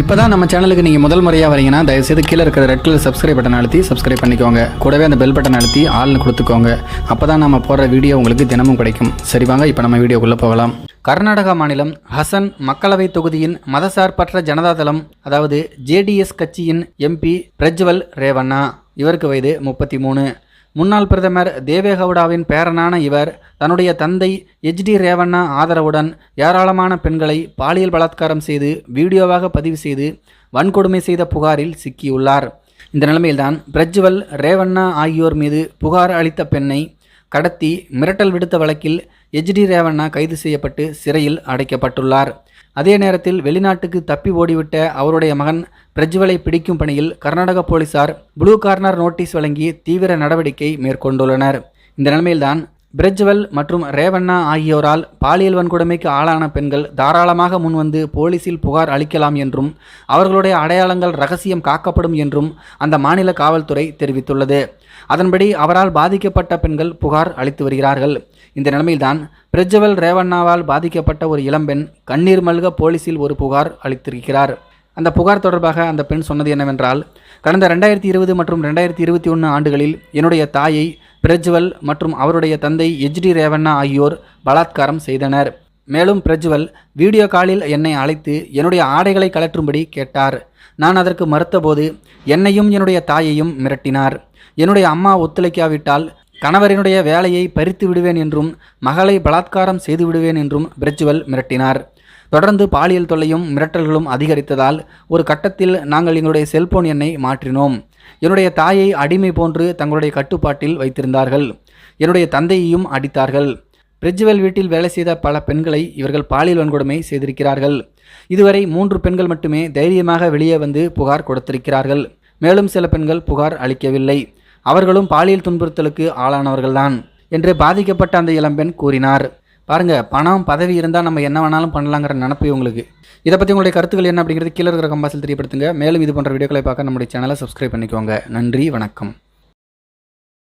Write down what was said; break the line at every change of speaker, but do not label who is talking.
இப்போ தான் நம்ம சேனலுக்கு நீங்கள் முதல் முறையாக வரீங்கன்னா தயவுசெய்து கீழே இருக்கிற ரெட் கலர் சப்ஸ்கிரைப் பட்டன் அழுத்தி சப்ஸ்கிரைப் பண்ணிக்கோங்க. கூடவே அந்த பெல் பட்டன் அழுத்தி ஆள்னு கொடுத்துக்கோங்க. அப்போ தான் நம்ம போடுற வீடியோ உங்களுக்கு தினமும் கிடைக்கும். சரி வாங்க இப்போ நம்ம வீடியோக்குள்ளே போகலாம். கர்நாடகா மாநிலம் ஹசன் மக்களவை தொகுதியின் மதசார்பற்ற ஜனதாதளம் அதாவது ஜேடிஎஸ் கட்சியின் எம்பி பிரஜ்வல் ரேவண்ணா. இவருக்கு வயது முப்பத்தி மூணு. முன்னாள் பிரதமர் தேவேகவுடாவின் பேரனான இவர் தன்னுடைய தந்தை எச்டி ரேவண்ணா ஆதரவுடன் ஏராளமான பெண்களை பாலியல் பலாத்காரம் செய்து வீடியோவாக பதிவு செய்து வன்கொடுமை செய்த புகாரில் சிக்கியுள்ளார். இந்த நிலைமையில்தான் பிரஜ்வல் ரேவண்ணா ஆகியோர் மீது புகார் அளித்த பெண்ணை கடத்தி மிரட்டல் விடுத்த வழக்கில் எச்டி ரேவண்ணா கைது செய்யப்பட்டு சிறையில் அடைக்கப்பட்டுள்ளார். அதே நேரத்தில் வெளிநாட்டுக்கு தப்பி ஓடிவிட்ட அவருடைய மகன் பிரஜ்வலை பிடிக்கும் பணியில் கர்நாடக போலீசார் ப்ளூ கார்னர் நோட்டீஸ் வழங்கி தீவிர நடவடிக்கை மேற்கொண்டுள்ளனர். இந்த நிலைமையில்தான் பிரஜ்வல் மற்றும் ரேவண்ணா ஆகியோரால் பாலியல் வன்கொடுமைக்கு ஆளான பெண்கள் தாராளமாக முன்வந்து போலீசில் புகார் அளிக்கலாம் என்றும் அவர்களுடைய அடையாளங்கள் ரகசியம் காக்கப்படும் என்றும் அந்த மாநில காவல்துறை தெரிவித்துள்ளது. அதன்படி அவரால் பாதிக்கப்பட்ட பெண்கள் புகார் அளித்து வருகிறார்கள். இந்த நிலைமையில்தான் பிரஜ்வல் ரேவண்ணாவால் பாதிக்கப்பட்ட ஒரு இளம்பெண் கண்ணீர் மல்க போலீசில் ஒரு புகார் அளித்திருக்கிறார். அந்த புகார் தொடர்பாக அந்த பெண் சொன்னது என்னவென்றால் கடந்த ரெண்டாயிரத்தி இருபது மற்றும் ரெண்டாயிரத்தி இருபத்தி ஒன்று ஆண்டுகளில் என்னுடைய தாயை பிரஜ்வல் மற்றும் அவருடைய தந்தை எச்டி ரேவண்ணா ஆகியோர் பலாத்காரம் செய்தனர். மேலும் பிரஜ்வல் வீடியோ காலில் என்னை அழைத்து என்னுடைய ஆடைகளை கலற்றும்படி கேட்டார். நான் அதற்கு மறுத்தபோது என்னையும் என்னுடைய தாயையும் மிரட்டினார். என்னுடைய அம்மா ஒத்துழைக்காவிட்டால் கணவரினுடைய வேலையை பறித்து விடுவேன் என்றும் மகளை பலாத்காரம் செய்து விடுவேன் என்றும் பிரஜ்வல் மிரட்டினார். தொடர்ந்து பாலியல் தொல்லையும் மிரட்டல்களும் அதிகரித்ததால் ஒரு கட்டத்தில் நாங்கள் எங்களுடைய செல்போன் எண்ணை மாற்றினோம். என்னுடைய தாயை அடிமை போன்று தங்களுடைய கட்டுப்பாட்டில் வைத்திருந்தார்கள். என்னுடைய தந்தையையும் அடித்தார்கள். பிரிட்ஜ்வெல் வீட்டில் வேலை செய்த பல பெண்களை இவர்கள் பாலியல் வன்கொடுமை செய்திருக்கிறார்கள். இதுவரை மூன்று பெண்கள் மட்டுமே தைரியமாக வெளியே வந்து புகார் கொடுத்திருக்கிறார்கள். மேலும் சில பெண்கள் புகார் அளிக்கவில்லை. அவர்களும் பாலியல் துன்புறுத்தலுக்கு ஆளானவர்கள்தான் என்று பாதிக்கப்பட்ட அந்த இளம்பெண் கூறினார். பாருங்கள் பணம் பதவி இருந்தால் நம்ம என்ன வேணாலும் பண்ணலாங்கிற நினப்பு உங்களுக்கு இதை பற்றி உங்களுடைய கருத்துக்கள் என்ன அப்படிங்கிறது கீழே இருக்கிற கம்பாசில் தெரியப்படுத்துங்க. மேலும் இது போன்ற வீடியோக்களை பார்க்க நம்முடைய சேனலை சப்ஸ்கிரைப் பண்ணிக்கோங்க. நன்றி வணக்கம்.